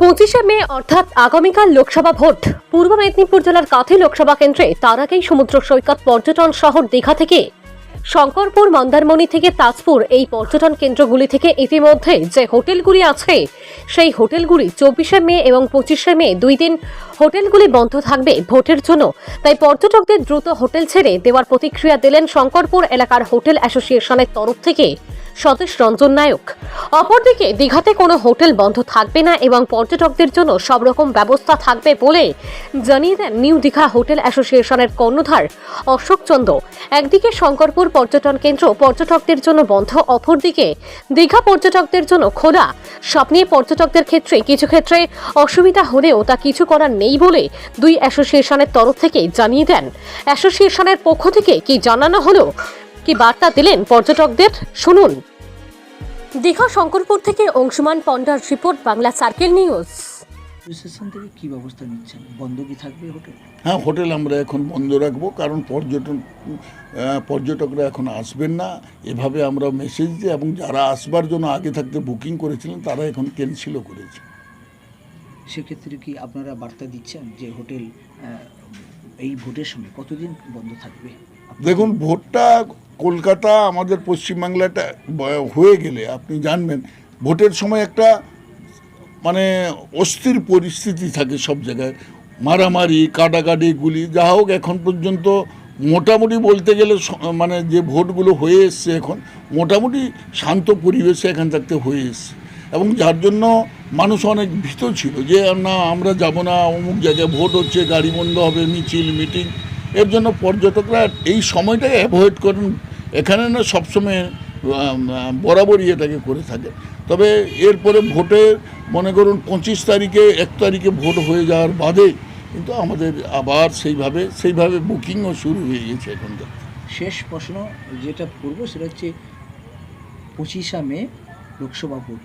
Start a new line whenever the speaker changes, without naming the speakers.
পঁচিশে মে, অর্থাৎ আগামীকাল লোকসভা ভোট। পূর্ব মেদিনীপুর জেলার কাথি লোকসভা কেন্দ্রে তার আগেই সমুদ্র সৈকত পর্যটন শহর দীঘা থেকে। শঙ্করপুর, মন্দারমণি থেকে তাজপুর এই পর্যটন কেন্দ্রগুলি থেকে ইতিমধ্যে যে হোটেলগুলি আছে, সেই হোটেলগুলি চব্বিশে মে এবং পঁচিশে মে দুই দিন হোটেলগুলি বন্ধ থাকবে ভোটের জন্য। তাই পর্যটকদের দ্রুত হোটেল ছেড়ে দেওয়ার প্রতিক্রিয়া দিলেন শঙ্করপুর এলাকার হোটেল অ্যাসোসিয়েশনের তরফ থেকে। সতীশ রঞ্জন নায়ক। অপরদিকে দীঘাতে কোনো হোটেল বন্ধ থাকবে না এবং পর্যটকদের জন্য সব রকম ব্যবস্থা থাকবে বলে জানিয়ে দেন নিউ দীঘা হোটেল অ্যাসোসিয়েশনের কর্ণধার অশোক একদিকে শঙ্করপুর পর্যটন কেন্দ্র পর্যটকদের জন্য বন্ধ, অপরদিকে দীঘা পর্যটকদের জন্য খোলা। সব নিয়ে পর্যটকদের ক্ষেত্রে কিছু ক্ষেত্রে অসুবিধা হলেও তা কিছু করার নেই বলে দুই অ্যাসোসিয়েশনের তরফ থেকে জানিয়ে দেন। অ্যাসোসিয়েশনের পক্ষ থেকে কি জানানো হলো? কি বার্তা দিলেন পর্যটকদের? শুনুন। দীঘা শঙ্করপুর থেকে Anshuman ponder report Bangla circle news.
Reception থেকে কি ব্যবস্থা নিচ্ছেন? বন্ধ কি থাকবে হোটেল?
হ্যাঁ হোটেল আমরা এখন বন্ধ রাখব কারণ পর্যটন পর্যটকরা এখন আসবেন না। এভাবে আমরা মেসেজ দিই এবং যারা আসবার জন্য আগে থাকতে বুকিং করেছিলেন তারা এখন ক্যান্সেলও করেছে।
সেক্ষেত্রে কি আপনারা বার্তা দিচ্ছেন যে হোটেল এই ভোটের সময় কতদিন বন্ধ থাকবে?
দেখুন ভোটটা কলকাতা আমাদের পশ্চিমবাংলাটা হয়ে গেলে, আপনি জানবেন, ভোটের সময় একটা মানে অস্থির পরিস্থিতি থাকে সব জায়গায়। মারামারি, কাটাকাটি, গুলি, যা হোক, এখন পর্যন্ত মোটামুটি বলতে গেলে মানে যে ভোটগুলো হয়ে এসছে এখন, মোটামুটি শান্ত পরিবেশে এখান থাকতে হয়ে এসছে। এবং যার জন্য মানুষ অনেক ভীত ছিল যে, না, আমরা যাব না, অমুক জায়গায় ভোট হচ্ছে, গাড়ি বন্ধ হবে, মিছিল, মিটিং। এর জন্য পর্যটকরা এই সময়টাকে অ্যাভয়েড করেন এখানে না সবসময় বরাবরই এটাকে করে থাকে। তবে এরপরে ভোটের মনে করুন পঁচিশ তারিখে, এক তারিখে ভোট হয়ে যাওয়ার বাদে কিন্তু আমাদের আবার সেইভাবে সেইভাবে বুকিংও শুরু হয়ে গেছে এখন
শেষ প্রশ্ন যেটা করব সেটা হচ্ছে পঁচিশা মে লোকসভা ভোট।